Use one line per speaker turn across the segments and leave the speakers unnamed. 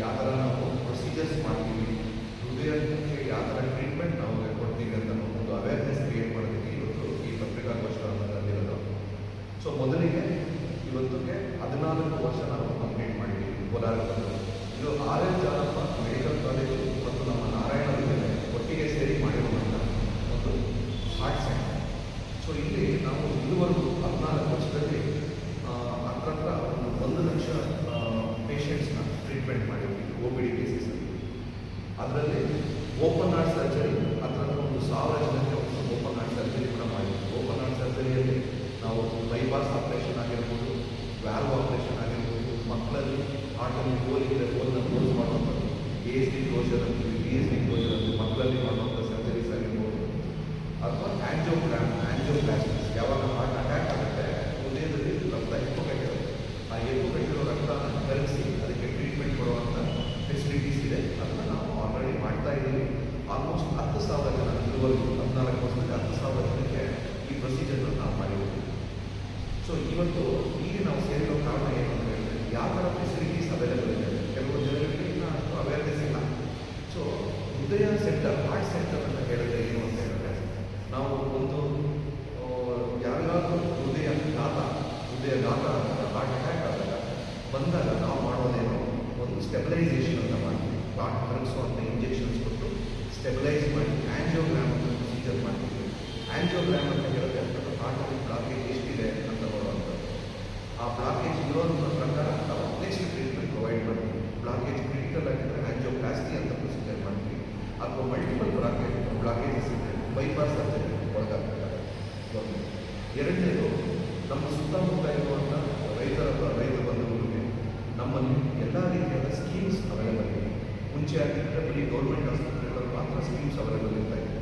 ಯಾವ ಥರ ನಾವು ಪ್ರೊಸೀಜರ್ಸ್ ಮಾಡ್ತೀವಿ ಹೃದಯಕ್ಕೆ ಯಾವ ಥರ ಟ್ರೀಟ್ಮೆಂಟ್ ನಾವು ಕೊಡ್ತೀವಿ ಅಂತ ಒಂದು ಅವೇರ್ನೆಸ್ ಕ್ರಿಯೇಟ್ ಮಾಡೋದಕ್ಕೆ ಇವತ್ತು ಈ ಪತ್ರಿಕಾಗೋಷ್ಠಿಗಳನ್ನು ತಂದಿರೋದು. ಸೊ ಮೊದಲಿಗೆ ಇವತ್ತಿಗೆ ಹದಿನಾಲ್ಕು ವರ್ಷ ನಾವು ಕಂಪ್ಲೀಟ್ ಮಾಡಿದ್ದೀವಿ ಕೋಲಾರದಲ್ಲಿ ಇದು R L Jalappa medical college ಮತ್ತು ನಮ್ಮ ನಾರಾಯಣ ವಿದ್ಯಾಲಯ ಒಟ್ಟಿಗೆ ಸೇರಿ ಮಾಡಿರುವಂಥ ಒಂದು ಹಾರ್ಟ್ ಸೆಂಟರ್ ಸೊ ಇಲ್ಲಿ ನಾವು ಇದುವರೆಗೂ ಹದಿನಾಲ್ಕು ವರ್ಷದಲ್ಲಿ ಆ, ಹತ್ರ ಹತ್ರ ಒಂದು ಒಂದು ಲಕ್ಷ ಪೇಷಂಟ್ಸ್ನ ಟ್ರೀಟ್ಮೆಂಟ್ ಮಾಡಿದ್ವಿ ಒ ಪಿ ಡಿ ಕೇಸಸಲ್ಲಿ ಅದರಲ್ಲಿ ಓಪನ್ ಹಾರ್ಟ್ ಸರ್ಜರಿ ಹತ್ರ ಹತ್ರ ಒಂದು ಸಾವಿರ ಜನಕ್ಕೆ ಒಂದು ಓಪನ್ ಹಾರ್ಟ್ ಸರ್ಜರಿ ಕೂಡ ಮಾಡಿದ್ವಿ ಓಪನ್ ಹಾರ್ಟ್ ಸರ್ಜರಿಯಲ್ಲಿ ನಾವು ಬೈಪಾಸ್ ಆಪರೇಷನ್ ಆಗಿರ್ಬೋದು ವ್ಯಾಲ್ವ್ ಆಪರೇಷನ್ ಆಗಿರ್ಬೋದು ಮಕ್ಕಳಲ್ಲಿ ಹಾರ್ಟಲ್ಲಿ ಹೋಲ್ ಇದೆ ಹೋಲ್ನ ಕ್ಲೋಸ್ ಮಾಡುವಂಥದ್ದು ಎ ಎಸ್ ಡಿ ಕ್ಲೋಸರ್ ಅಂತೀವಿ ಬಿ ಎಸ್ ಡಿ ಕ್ಲೋಸರ್ ಅಂತೀವಿ ಮಕ್ಕಳಲ್ಲಿ ಮಾಡುವಂಥ ಸರ್ಜರೀಸ್ ಆಗಿರ್ಬೋದು ಅಥವಾ ಆಂಜಿಯೋಗ್ರಾಮ್ ಆಂಜಿಯೋಪ್ಲಾಸ್ಟಿಕ್ಸ್ ಯಾವಾಗ ಹಾರ್ಟ್ ಅಟ್ಯಾಕ್ ಆಗುತ್ತೆ ಹೃದಯದಲ್ಲಿ ರಕ್ತ ಹೆಪ್ಪು ಕಟ್ಟಿರುತ್ತೆ ಆ ಹೆಪ್ಪು ಕಟ್ಟಿರೋ ರಕ್ತನ ಕರಗಿಸಿ ಅದಕ್ಕೆ ಟ್ರೀಟ್ಮೆಂಟ್ ಕೊಡುವಂಥ ಫೆಸಿಲಿಟೀಸ್ ಇದೆ ಅದನ್ನು ನಾವು ಆಲ್ರೆಡಿ ಮಾಡ್ತಾ ಇದ್ದೀವಿ ಆಲ್ಮೋಸ್ಟ್ ಹತ್ತು ಸಾವಿರ ಜನ ಇದುವರೆಗೂ ಹದಿನಾಲ್ಕು ವರ್ಷದಲ್ಲಿ ಹತ್ತು ಸಾವಿರ ಜನಕ್ಕೆ ಈ ಪ್ರೊಸೀಜರ್ನ ನಾವು ಮಾಡಿದ್ದೀವಿ ಸೊ ಇವತ್ತು ಈಗ ನಾವು ಸೇರಿರೋ ಕಾರಣ ಏನು ಅಂತ ಹೇಳಿದ್ರೆ ಯಾವ ಥರ ಫೆಸಿಲಿಟೀಸ್ ಅವೈಲೇಬಲ್ ಇದೆ ಕೆಲವು ಜನರಿಗೆ ಇನ್ನ ಅಷ್ಟು ಅವೇರ್ನೆಸ್ ಇಲ್ಲ ಸೊ ಹೃದಯ ಸೆಂಟರ್ ಹಾರ್ಟ್ ಸೆಂಟರ್ ಅಂತ ಹೇಳಿದ್ರೆ ಏನು ಅಂತ ಹೇಳಿದ್ರೆ ನಾವು ಒಂದು ಆ, ಯಾರಿಗಾದ್ರೂ ಹೃದಯ ಘಾತ ಹೃದಯ ಘಾತ ಹಾರ್ಟ್ ಅಟ್ಯಾಕ್ ಆದಾಗ ಬಂದಾಗ ನಾವು ಮಾಡೋದೇನು ಒಂದು ಸ್ಟೆಬಿಲೈಸೇಷನ್ ಅಂತ ಮಾಡ್ತೀವಿ ಕ್ಲಾಟ್ ಕರಗಿಸುವಂಥ ಇಂಜೆಕ್ಷನ್ಸ್ ಕೊಟ್ಟು ಸ್ಟೆಬಿಲೈಸ್ ಮಾಡಿ ಆಂಜಿಯೋಗ್ರಾಮ್ ಅಂತ ಪ್ರೊಸೀಜರ್ ಮಾಡ್ತೀವಿ ಆಂಜಿಯೋಗ್ರಾಮ್ ಅಂತ ಹೇಳಿದ್ರೆ ಅಂತ ಹಾರ್ಟಲ್ಲಿ ಬ್ಲಾಕೇಜ್ ಎಷ್ಟಿದೆ ಅಂತ ನೋಡುವಂಥದ್ದು. ಆ ಬ್ಲಾಕೇಜ್ ಇರೋದ್ರ ಪ್ರಕಾರ ನಾವು ನೆಕ್ಸ್ಟ್ ಟ್ರೀಟ್ಮೆಂಟ್ ಪ್ರೊವೈಡ್ ಮಾಡ್ತೀವಿ. ಬ್ಲಾಕೇಜ್ ಕ್ರಿಟಿಕಲ್ ಆಗಿದ್ದರೆ ಆಂಜಿಯೋಪ್ಲಾಸ್ಟಿ ಅಂತ ಪ್ರೊಸೀಜರ್ ಮಾಡ್ತೀವಿ. ಅಥವಾ ಮಲ್ಟಿಪಲ್ ಬ್ಲಾಕೇಜ್ ಬ್ಲಾಕೇಜಸ್ ಇದ್ದರೆ ಬೈಪಾಸ್ ಅಂತ ಒಂದು ಎರಡನೇದು, ನಮ್ಮ ಸುತ್ತಮುತ್ತ ಇರುವಂಥ ರೈತರ ರೈತ ಬಂಧುಗಳಿಗೆ ನಮ್ಮಲ್ಲಿ ಎಲ್ಲ ರೀತಿಯಾದ ಸ್ಕೀಮ್ಸ್ ಅವೈಲೇಬಲ್ ಇದೆ ಮುಂಚೆ ಆಗಿದ್ದರೆ ಬರೀ ಗೌರ್ಮೆಂಟ್ ಆಸ್ಪತ್ರೆಗಳಲ್ಲಿ ಮಾತ್ರ ಸ್ಕೀಮ್ಸ್ ಅವೈಲೇಬಲ್ ಇರ್ತಾ ಇದೆ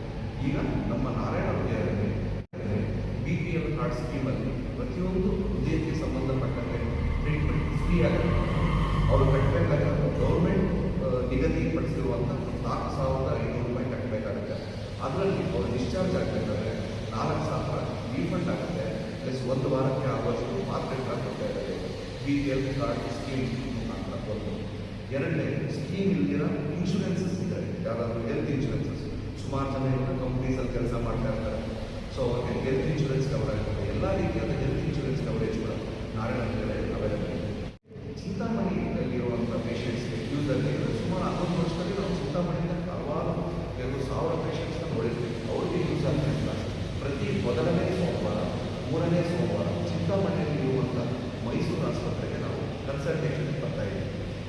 ಈಗ ನಮ್ಮ ನಾರಾಯಣ ವಿದ್ಯಾಲಯದಲ್ಲಿ ಬಿ ಪಿ ಎಲ್ ಕಾರ್ಡ್ ಸ್ಕೀಮಲ್ಲಿ ಪ್ರತಿಯೊಂದು ಹೃದಯಕ್ಕೆ ಸಂಬಂಧಪಟ್ಟಂತೆ ಟ್ರೀಟ್ಮೆಂಟ್ ಫ್ರೀ ಆಗುತ್ತೆ ಅವರು ಕಟ್ಟಬೇಕಾಗಿರೋ ಗೌರ್ಮೆಂಟ್ ನಿಗದಿಪಡಿಸಿರುವಂಥ ನಾಲ್ಕು ಸಾವಿರದ ಐನೂರು ರೂಪಾಯಿ ಕಟ್ಟಬೇಕಾಗುತ್ತೆ ಅದರಲ್ಲಿ ಅವರು ಡಿಸ್ಚಾರ್ಜ್ ಆಗಬೇಕಾದ್ರೆ ನಾಲ್ಕು ಸಾವಿರ ರೀಫಂಡ್ ಆಗುತ್ತೆ. ಪ್ಲಸ್ ಒಂದು ವಾರಕ್ಕೆ ಆಗುವಷ್ಟು ಮಾರ್ಕೆಟ್ ಆಗುತ್ತೆ. ಇದ್ದಾರೆ B P L card scheme ಎರಡನೇ ಸ್ಕೀಮ್ ಇಲ್ದಿರೋ ಇನ್ಶೂರೆನ್ಸಸ್ ಇದೆ. ಯಾರಾದರೂ ಹೆಲ್ತ್ ಇನ್ಶೂರೆನ್ಸಸ್ ಸುಮಾರು ಜನ ಇವಾಗ ಕಂಪ್ನೀಸಲ್ಲಿ ಕೆಲಸ ಮಾಡ್ತಾ ಇರ್ತಾರೆ. ಸೊ ಅವ್ರಿಗೆ ಹೆಲ್ತ್ ಇನ್ಶೂರೆನ್ಸ್ ಕವರ್ ಆಗಿರುತ್ತೆ ಎಲ್ಲ ರೀತಿಯಾದ ಹೆಲ್ತ್ ಇನ್ಶೂರೆನ್ಸ್ ಕವರೇಜ್ ಕೂಡ ನಾರಾಯಣ ವಿದ್ಯಾಲಯ ಅವೈಲೇಬಲ್ ಇದೆ ಚಿಂತಾಮಣಿಯಲ್ಲಿರುವಂಥ ಪೇಷಂಟ್ಸ್ಗೆ ಯೂಸಲ್ಲಿ ಸುಮಾರು ಹನ್ನೊಂದು ವರ್ಷದಲ್ಲಿ ನಾವು ಚಿಂತಾಮಣಿಯಿಂದ ಹಲವಾರು ಎರಡು ಸಾವಿರ ಪೇಷಂಟ್ಸ್ನ ನೋಡಿರ್ತೀವಿ ಅವ್ರಿಗೆ ಯೂಸ್ ಆಗ್ತಾ ಇಲ್ಲ ಪ್ರತಿ ಮೊದಲನೇ ಸೋಮವಾರ ಮೂರನೇ ಸೋಮವಾರ ಚಿಂತಾಮಣಿಯಲ್ಲಿ ಇರುವಂಥ ಮೈಸೂರು ಆಸ್ಪತ್ರೆಗೆ ನಾವು ಕನ್ಸಲ್ಟೇಷನ್ ಬರ್ತಾ ಇದ್ದೀವಿ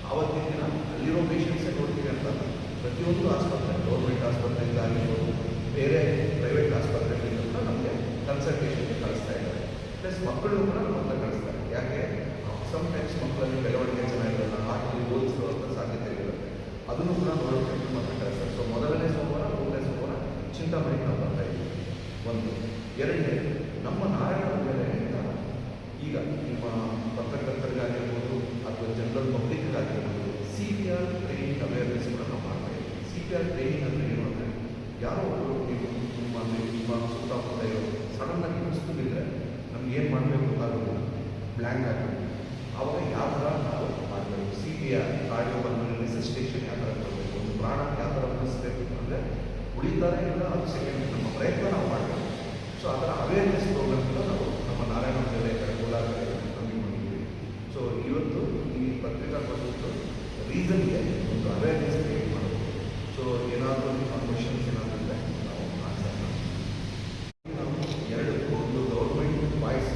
ಆವತ್ತಿನ ದಿನ ಅಲ್ಲಿರೋ ಪೇಷಂಟ್ಸೇ ನೋಡ್ತೀವಿ ಅಂತ ಅಲ್ಲ. ಪ್ರತಿಯೊಂದು ಆಸ್ಪತ್ರೆ ಗೌರ್ಮೆಂಟ್ ಆಸ್ಪತ್ರೆಯಿಂದ ಆಗಿರ್ಬೋದು ಬೇರೆ ಪ್ರೈವೇಟ್ ಆಸ್ಪತ್ರೆಗಳಿಂದ ಕೂಡ ನಮಗೆ ಕನ್ಸಲ್ಟೇಷನ್ಗೆ ಕಳಿಸ್ತಾ ಇದ್ದಾರೆ. ಪ್ಲಸ್ ಮಕ್ಕಳು ಕೂಡ ನಮ್ಮ ಹತ್ರ ಕಳಿಸ್ತಾರೆ. ಯಾಕೆ? ಸಮ್ಟೈಮ್ಸ್ ಮಕ್ಕಳಲ್ಲಿ ಬೆಳವಣಿಗೆ ಚೆನ್ನಾಗಿರಲ್ಲ ಹಾರ್ಟಲ್ಲಿ ಓದಿಸುವಂಥ ಸಾಧ್ಯತೆ ಇರುತ್ತೆ. ಅದನ್ನು ಕೂಡ ನೋಡೋಕ್ಕೆ ನಮ್ಮ ಹತ್ರ ಕಳಿಸ್ತಾರೆ. ಸೊ ಮೊದಲನೇ ಸೋಮವಾರ, ಮೂರನೇ ಸೋಮವಾರ ಚಿಂತಾಮಣಿ ನಾವು ಬರ್ತಾ ಇದ್ದೀವಿ ಒಂದು. ಎರಡನೇ, ನಮ್ಮ ನಾರಾಯಣ ವಿದ್ಯಾಲಯದಿಂದ ಈಗ ನಿಮ್ಮ ಪತ್ರಕರ್ತರಿಗಾಗಿರ್ಬೋದು ಅಥವಾ general ಪಬ್ಲಿಕ್ಗಾಗಿರ್ಬೋದು C P R training awareness ಕೂಡ ನಾವು ಮಾಡ್ತಾ ಆರ್ ಟ್ರೈನಿಂಗ್ ಅಂದರೆ ಏನು ಅಂದರೆ ಯಾರೋ ಒಬ್ಬರು ನೀವು ನಿಮ್ಮ ನಿಮ್ಮ ಸುತ್ತಮುತ್ತ ಇರೋ ಸಡನ್ನಾಗಿ ಕುಸಿದು ಬಿದ್ದರೆ ನಮ್ಗೆ ಏನು ಮಾಡಬೇಕು ಗೊತ್ತಾಗೋದಿಲ್ಲ. ಬ್ಲ್ಯಾಂಕ್ ಆಗಬೇಕು ಆವಾಗ ಯಾವ ಥರ ನಾವು ಮಾಡಬೇಕು? C P R cardiopulmonary resuscitation ಯಾವ ಥರ ಕೊಡಬೇಕು? ಒಂದು ಪ್ರಾಣ ಯಾವ ಥರ ಉಳಿಸ್ಬೇಕು ಅಂದರೆ ಉಳಿತಾರೆ ಇಲ್ಲ, ಅದು ಸೆಕೆಂಡ್ ನಮ್ಮ ಪ್ರಯತ್ನ ನಾವು ಮಾಡಬೇಕು. ಸೊ ಅದರ ಅವೇರ್ನೆಸ್ ಪ್ರೋಗ್ರಾಮ್ ಕೂಡ ನಾವು ನಮ್ಮ ನಾರಾಯಣ ಜಿಲ್ಲೆ ಕಡೆ ಕಮ್ಮಿ ಮಾಡಿದ್ದೀವಿ. ಸೊ ಇವತ್ತು ಈ ಪತ್ರಿಕಾ ಕೊಟ್ಟು ರೀಸನ್ಗೆ ಒಂದು ಅವೇರ್ನೆಸ್ ಕ್ರಿಯೇಟ್ ಮಾಡಬೇಕು ಸೊ ಏನಾದರೂ ನಿಮ್ಮ ಕ್ವಶನ್ಸ್ ಏನಾದರೂ ನಾವು ಎರಡು, ಒಂದು ಗೌರ್ಮೆಂಟ್ ವಾಯ್ಸ್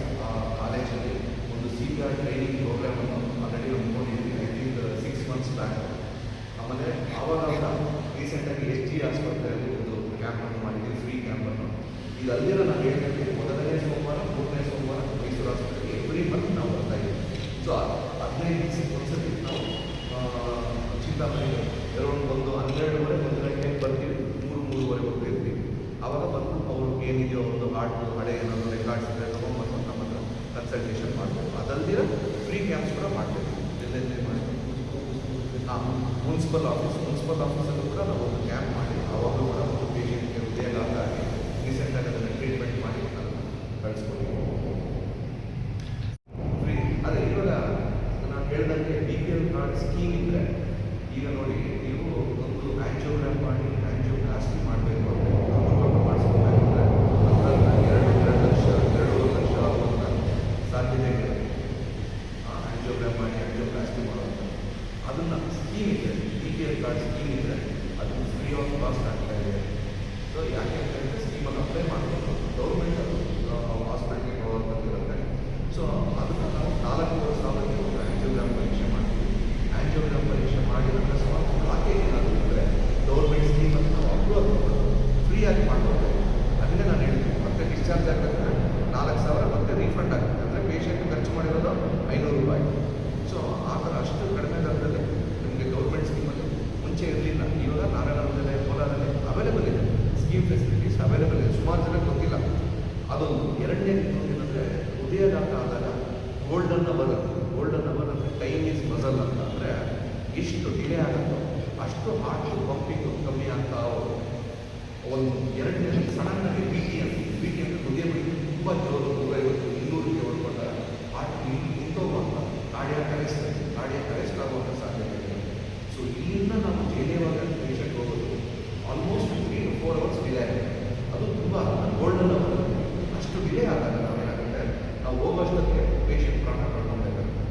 ಕಾಲೇಜಲ್ಲಿ ಒಂದು ಸೀನಿಯರ್ ಟ್ರೈನಿಂಗ್ ಪ್ರೋಗ್ರಾಮನ್ನು ಆಲ್ರೆಡಿ ನಂಬ್ಕೊಂಡಿದ್ದೀವಿ ಐ ಸಿಕ್ಸ್ ಮಂತ್ಸ್ ಬ್ಯಾಕ್ ಆಮೇಲೆ ಆವಾಗ ರೀಸೆಂಟಾಗಿ ಎಸ್ ಟಿ ಆಸ್ಪತ್ರೆಯಲ್ಲಿ ಒಂದು ಕ್ಯಾಂಪನ್ನು ಮಾಡಿದ್ವಿ ಫ್ರೀ ಇದು ಅಲ್ಲಿ ನಾವು ಹೇಳಿದಂಗೆ ಮೊದಲನೇ ಸೋಮವಾರ, ಮೂರನೇ ಸೋಮವಾರ ಮೈಸೂರು ಆಸ್ಪತ್ರೆಗೆ ಎವ್ರಿ ಮಂತ್ ನಾವು ಬರ್ತಾ ಇದ್ದೀವಿ. ಸೊ ಹದಿನೈದು ದಿವಸಕ್ಕೆ ನಾವು ಚಿಂತಾಮಣಿ ಏನಿದೆಯೋ ಒಂದು ಹಾರ್ಟ್ ಹಳೆ ಏನಾದರೂ ರೆಕಾರ್ಡ್ಸ್ ಇದ್ದರೆ ತೊಗೊಂಡ್ಬಂದು ನಮ್ಮ ಹತ್ರ ಕನ್ಸಲ್ಟೇಷನ್ ಮಾಡಬೇಕು ಅದಲ್ದಿರ ಫ್ರೀ ಕ್ಯಾಂಪ್ಸ್ ಕೂಡ ಮಾಡಬೇಕು ಎಲ್ಲೆಲ್ಲಿ ಮಾಡಿ ಹಾಂ ಮುನ್ಸಿಪಲ್ ಆಫೀಸ್ ಮುನ್ಸಿಪಲ್ ಆಫೀಸಲ್ಲೂ ಕೂಡ ನಾವು ಒಂದು ಕ್ಯಾಂಪ್ ಮಾಡಿ, ಅವಾಗಲೂ ಕೂಡ ಒಂದು ಪೇಷಂಟ್ಗೆ ಉದ್ಯೋಗ ಆಗಿ ರೀಸೆಂಟಾಗಿ ಅದನ್ನು ಟ್ರೀಟ್ಮೆಂಟ್ ಮಾಡಿ ಅದನ್ನು ಕಳಿಸ್ಕೊಟ್ಟಿದ್ದೀವಿ ಫ್ರೀ ಅದೇ ಇವಾಗ ನಾನು ಹೇಳ್ದಂಗೆ B P L card scheme ಇದ್ದರೆ ಈಗ ನೋಡಿ ನೀವು ಒಂದು ಆ್ಯಂಜಿಯೋಗ್ರಾಮ್ ಮಾಡಿ ಆ್ಯಂಜಿಯೋಪ್ಲಾಸ್ಟಿ ಮಾಡಬೇಕು ಅಂದರೆ ಮಾಡಿಸ್ಕೋಬೇಕು ಅಂದರೆ ಅದರಲ್ಲಿ ಎರಡು ಎರಡು ಲಕ್ಷ ಎರಡೂವರೆ ಲಕ್ಷ ಆಗುವಂಥ ಸಾಧ್ಯತೆಗಳಿದೆ ಆ್ಯಂಜಿಯೋಗ್ರಾಮ್ ಮಾಡಿ ಆ್ಯಂಜಿಯೋಪ್ಲಾಸ್ಟಿ ಮಾಡುವಂಥ ಅದನ್ನು ಸ್ಕೀಮ್ ಇದೆ B P L card scheme ಇದ್ದರೆ ಅದು ಫ್ರೀ ಆಫ್ ಕಾಸ್ಟ್ ಆಗ್ತಾ ಇದೆ ಸೊ ಯಾಕೆ ಅಂತ ಹೇಳಿದ್ರೆ ಸ್ಕೀಮನ್ನು ಅಪ್ಲೈ ಮಾಡಬೇಕು ಗೌರ್ಮೆಂಟ್ ಅದು ಹಾಸ್ಪಿಟ್ಲಿಗೆ ಪವರ್ ಬಂದಿರುತ್ತೆ ಸೊ ಅದನ್ನು ನಾವು ನಾಲ್ಕೂವರೆ ಸಾವಿರಕ್ಕೆ ಒಂದು ಆ್ಯಂಜಿಯೋಗ್ರಾಮ್ ಪರೀಕ್ಷೆ ಮಾಡ್ತೀವಿ ಆ್ಯಂಜಿಯೋಗ್ರಾಮ್ ಪರೀಕ್ಷೆ ಮಾಡಿದ ಅಕಸ್ಮಾತ್ ಬ್ಲಾಕೇಜ್ ಏನಾದರೂ ಇದ್ದರೆ ಗೌರ್ಮೆಂಟ್ ಸ್ಕೀಮನ್ನು ನಾವು ಅಪ್ರೂವಲ್ ಫ್ರೀಯಾಗಿ ಮಾಡ್ಬೋದು ಅದನ್ನೇ ನಾನು ಹೇಳಿದ್ದೀನಿ ಮತ್ತೆ ಡಿಸ್ಚಾರ್ಜ್ ಆಗಬೇಕಾದ್ರೆ ನಾಲ್ಕು ಸಾವಿರ ಮತ್ತೆ ರೀಫಂಡ್ ಆಗುತ್ತೆ ಅಂದರೆ ಪೇಷಂಟ್ ಖರ್ಚು ಮಾಡಿರೋದು ಐನೂರು ರೂಪಾಯಿ. ಸೊ ಆ ಥರ ಅಷ್ಟು ಕಡಿಮೆ ದರದಲ್ಲಿ ನಿಮಗೆ ಗೌರ್ಮೆಂಟ್ ಸ್ಕೀಮಲ್ಲಿ ಮುಂಚೆ ಇರಲಿಲ್ಲ. ಇವಾಗ ನಾರಾಯಣದಲ್ಲಿ ಕೋಲಾರಲ್ಲಿ ಅವೈಲೇಬಲ್ ಇದೆ. ಸ್ಕೀಮ್ ಫೆಸಿಲಿಟೀಸ್ ಅವೈಲೇಬಲ್ ಇದೆ. ಸುಮಾರು ಜನ ಗೊತ್ತಿಲ್ಲ. ಅದೊಂದು. ಎರಡನೇ ಏನಂದರೆ ಹೃದಯಘಾತ ಆದಾಗ ಗೋಲ್ಡನ್ ಅವರ್ ಗೋಲ್ಡನ್ ಅವರ್ ಅಂದರೆ ಟೈಮ್ ಈಸ್ ಮಸಲ್ ಅಂತ. ಅಂದರೆ ಎಷ್ಟು ಡಿಲೇ ಆಗುತ್ತೋ, ಅಷ್ಟು ಹಾರ್ಟ್ ಪಂಪಿಂಗ್ ಕಮ್ಮಿ ಆಗ್ತಾ ಹೋಗುತ್ತೆ ಒಂದು ನಿಮಿಷ ಸಡನ್ನಾಗಿ B T M B T M ಹೃದಯ ಬಡಿತ ತುಂಬ ಜೋರು ನೂರೈವತ್ತು ಇನ್ನೂರಿಗೆ ಹೊಡ್ಕೊಂಡಾಗ ಆ ನಿಂತೋಗುವಂಥ ಕಾರ್ಡಿಯಾಕ್ ಅರೆಸ್ಟ್ ಕಾರ್ಡಿಯಾಕ್ ಕರೆಸ್ಟ್ ಆಗುವಂಥ ಸಾಧ್ಯತೆ ಇದೆ. ಸೊ ಇಲ್ಲಿಂದ ನಾವು ಜೇನೇವಾಗ ಪೇಷಂಟ್ ಹೋಗೋದು almost three to four hours delay ಆಗುತ್ತೆ. ಅದು ತುಂಬ ಗೋಲ್ಡನ್ ಅವರ್ ಅಷ್ಟು ಡಿಲೇ ಆದಾಗ ನಾವೇನಾಗುತ್ತೆ? ನಾವು ಹೋಗೋಷ್ಟೊತ್ತಿಗೆ ಪೇಷಂಟ್ ಪ್ರಾಣ ಕಳ್ಕೊಬೇಕಾಗುತ್ತೆ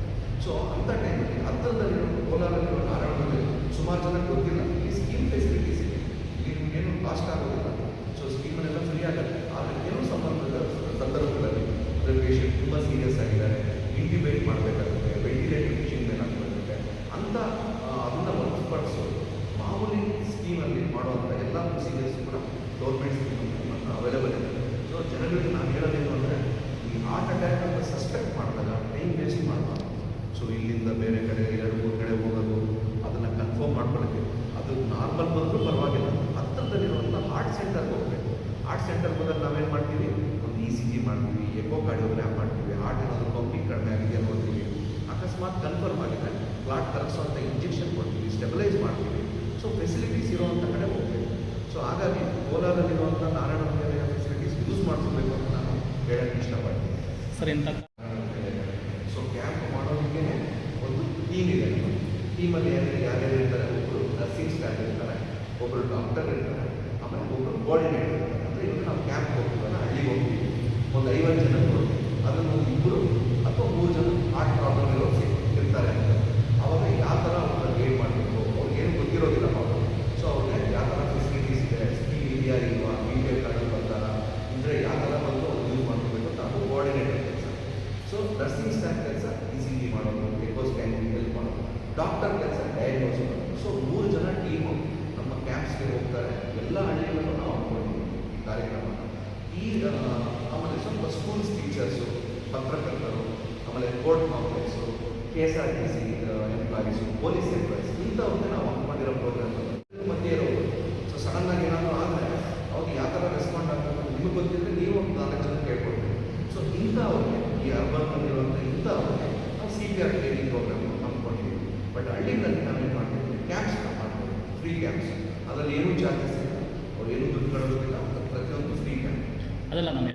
ಸೊ ಅಂಥ ಟೈಮಲ್ಲಿ ಹತ್ತಿರದಲ್ಲಿರೋ ಕೋಲಾರದಲ್ಲಿರೋ ನಾರಾಯಣದಲ್ಲಿ ಸುಮಾರು ಜನಕ್ಕೆ ಗೊತ್ತಿಲ್ಲ ಈ ಸ್ಕೀಮ್ ಫೆಸಿಲಿಟೀಸ್ ಇದೆ ಇಲ್ಲಿ ಏನು ಕಾಸ್ಟ್ ಆಗೋದಿಲ್ಲ ಸೊ ಸ್ಕೀಮನ್ನೆಲ್ಲ ಫ್ರೀ ಆಗುತ್ತೆ ಆದರೆ ಕೆಲವು ಸಂಬಂಧದ ಸಂದರ್ಭಗಳಲ್ಲಿ ಪೇಷಂಟ್ ತುಂಬ ಸೀರಿಯಸ್ ಆಗಿದ್ದಾರೆ ಇಂಟಿಬೇಟ್ ಮಾಡಬೇಕಾಗುತ್ತೆ ವೆಂಟಿಲೇಟರ್ ಮಿಷಿನ್ ಬೇಕಾಗುತ್ತೆ ಅಂತ ಅದನ್ನು ಹೊರತುಪಡಿಸೋದು ಮಾಮೂಲಿ ಸ್ಕೀಮಲ್ಲಿ ಮಾಡುವಂಥ ಎಲ್ಲ ಪ್ರೊಸೀಜರ್ಸ್ ಕೂಡ ಗೌರ್ಮೆಂಟ್ ಸ್ಕೀಮ್ ಅವೈಲೇಬಲ್ ಇದೆ ಸೊ ಜನಗಳಿಗೆ ನಾನು ಹೇಳೋದೇನು ಅಂದರೆ ಈ ಹಾರ್ಟ್ ಅಟ್ಯಾಕ್ ಅಂತ ಸಸ್ಪೆಕ್ಟ್ ಮಾಡಿದಾಗ ಟೈಮ್ ವೇಸ್ಟ್ ಮಾಡಬಾರ್ದು ಸೊ ಇಲ್ಲಿಂದ ಬೇರೆ ಕಡೆ ಎರಡು ಮೂರು ಕಡೆ ಹೋಗೋದು ಅದನ್ನು ಕನ್ಫರ್ಮ್ ಮಾಡ್ಕೊಳ್ಳೋಕ್ಕೆ ಅದು ನಾರ್ಮಲ್ ಬಂದರೂ ಪರವಾಗಿಲ್ಲ ಹಾರ್ಟ್ ಸೆಂಟರ್ಗೆ ಹೋಗ್ಬೇಕು ಆರ್ಟ್ ಸೆಂಟರ್ಗೆ ಹೋದಾಗ ನಾವೇನು ಮಾಡ್ತೀವಿ? ಒಂದು ಇ ಸಿ ಜಿ ಮಾಡ್ತೀವಿ ಎಕೋ ಕಾರ್ಡಿಯೋಗ್ರಾಮ್ ಮಾಡ್ತೀವಿ ಹಾರ್ಟ್ ಏನಾದರೂ ಪಂಪಿಂಗ್ ಕಡಿಮೆ ಆಗಿದೆ ನೋಡ್ತೀವಿ. ಅಕಸ್ಮಾತ್ ಕನ್ಫರ್ಮ್ ಆಗಿದೆ. ಕ್ಲಾಟ್ ಕರಗಿಸೋಂಥ ಇಂಜೆಕ್ಷನ್ ಕೊಡ್ತೀವಿ ಸ್ಟೆಬಿಲೈಸ್ ಮಾಡ್ತೀವಿ. ಸೊ ಫೆಸಿಲಿಟೀಸ್ ಇರೋವಂಥ ಕಡೆ ಹೋಗ್ಬೇಕು. ಸೊ ಹಾಗಾಗಿ ಕೋಲಾರಲ್ಲಿರುವಂಥ ನಾರಾಯಣ ಮಂದಿರ ಫೆಸಿಲಿಟೀಸ್ ಯೂಸ್ ಮಾಡಿಸ್ಬೇಕು ಅಂತ ನಾನು ಹೇಳಕ್ಕೆ ಇಷ್ಟಪಡ್ತೀನಿ.
ಸರ್ ಎಂತ?
ಸೊ ಕ್ಯಾಂಪ್ ಮಾಡೋದಕ್ಕೆ ಒಂದು ಟೀಮ್ ಇದೆ. ಟೀಮಲ್ಲಿ ಯಾರು ಯಾರ್ಯಾರು ಇರ್ತಾರೆ? ಒಬ್ಬರು ನರ್ಸಿಂಗ್ ಸ್ಟಾಫ್ ಇರ್ತಾರೆ ಒಬ್ಬರು ಡಾಕ್ಟರ್ ಇರ್ತಾರೆ. ಆಮೇಲೆ ಒಬ್ಬರು ಕೋಆರ್ಡಿನೇಟರ್ ಅಂದರೆ ನಾವು ಕ್ಯಾಂಪ್ ಹೋಗ್ತೀವಲ್ಲ ಹಳ್ಳಿಗೆ ಹೋಗ್ತೀವಿ. ಒಂದು ಐವತ್ತು ಜನ ಅದನ್ನು ಇಬ್ಬರು ಅಥವಾ ಮೂರು ಜನ ಹಾರ್ಟ್ ಪ್ರಾಬ್ಲಮ್ ಇರೋರು ಸಿಕ್ ಇರ್ತಾರೆ ಅಂತ ಅವಾಗ ಯಾವ ಥರ ಅವ್ರನ್ನ ಗೈಡ್ ಮಾಡಬೇಕು ಅವ್ರಿಗೆ ಏನು ಗೊತ್ತಿರೋದಿಲ್ಲ ಅವರು ಸೊ ಅವ್ರಿಗೆ ಯಾವ ಥರ ಫೆಸಿಲಿಟೀಸ್ ಇದೆ ಸ್ಕೀಮ್ ಇದೆಯಾ ಇಲ್ವಾ ಬಿ ಪಿ ಎಲ್ ಕಾರ್ಡ್ ಬರ್ತಾರ ಅಂದರೆ ಯಾವ ಥರ ಬಂದು ಅವ್ರು ಯೂಸ್ ಮಾಡ್ಕೋಬೇಕು ಅಂತ ಅದು ಕೋಆರ್ಡಿನೇಟರ್ ಕೆಲಸ ಸೊ ನರ್ಸಿಂಗ್ ಸ್ಟಾಫ್ ಕೆಲಸ ಇ ಸಿ ಜಿ ಮಾಡೋದು ಎಕೋ ಸ್ಕ್ಯಾನಿಂಗ್ ಹೆಲ್ಪ್ ಮಾಡೋದು ಡಾಕ್ಟರ್ ಕೆಲಸ ಡಯಾಗ್ನೋಸ್ ಮಾಡೋದು ಸೊ ಮೂರು ಜನ ಟೀಮು ನಮ್ಮ ಕ್ಯಾಂಪ್ಸ್ಗೆ ಹೋಗ್ತಾರೆ ಎಲ್ಲ ಹಳ್ಳಿಗಳಲ್ಲೂ ನಾವು ಅಂದ್ಕೊಂಡಿದ್ದೀವಿ ಈ ಕಾರ್ಯಕ್ರಮನ ಈ ಆಮೇಲೆ ಸ್ವಲ್ಪ ಸ್ಕೂಲ್ಸ್ ಟೀಚರ್ಸು ಪತ್ರಕರ್ತರು, ಆಮೇಲೆ court complex K S R T C employees police employees ಇಂಥವ್ರಿಗೆ ನಾವು ಅಂದ್ಕೊಂಡಿರೋ ಪ್ರೋಗ್ರಾಮ್ ಮಧ್ಯೆ ಇರೋದು ಸೊ ಸಡನ್ನಾಗಿ ಏನಾದರೂ ಆದರೆ ಅವಾಗ ಯಾವ ಥರ ರೆಸ್ಪಾಂಡ್ ಅಂತ ನಿಮಗೆ ಗೊತ್ತಿದ್ರೆ ನೀವು ಒಂದು ನಾಲ್ಕು ಜನ ಕೇಳ್ಕೊಡ್ತೀವಿ ಸೊ ಇಂಥವ್ರಿಗೆ, ಈ ಅರ್ಬನ್ ಬಂದಿರುವಂಥ ಇಂಥವ್ರಿಗೆ ನಾವು C P R training program ಅಂದ್ಕೊಂಡಿದ್ದೀವಿ ಬಟ್ ಹಳ್ಳಿಗಳಲ್ಲಿ ನಾವೇನು ಮಾಡ್ತೀವಿ? ಕ್ಯಾಂಪ್ಸ್ ಮಾಡ್ತೀವಿ. ಫ್ರೀ ಕ್ಯಾಂಪ್ಸ್ ಅದರಲ್ಲಿ ಏನೂ ಚಾರ್ಜಸ್ ಇಲ್ಲ ಅವ್ರು ಏನೂ ದುಡ್ಡು ಕಳೋದಿಲ್ಲ ಪ್ರತಿಯೊಂದು ಫ್ರೀ ಕ್ಯಾಂಪ್
ಅದೆಲ್ಲ ನಮ್ಮ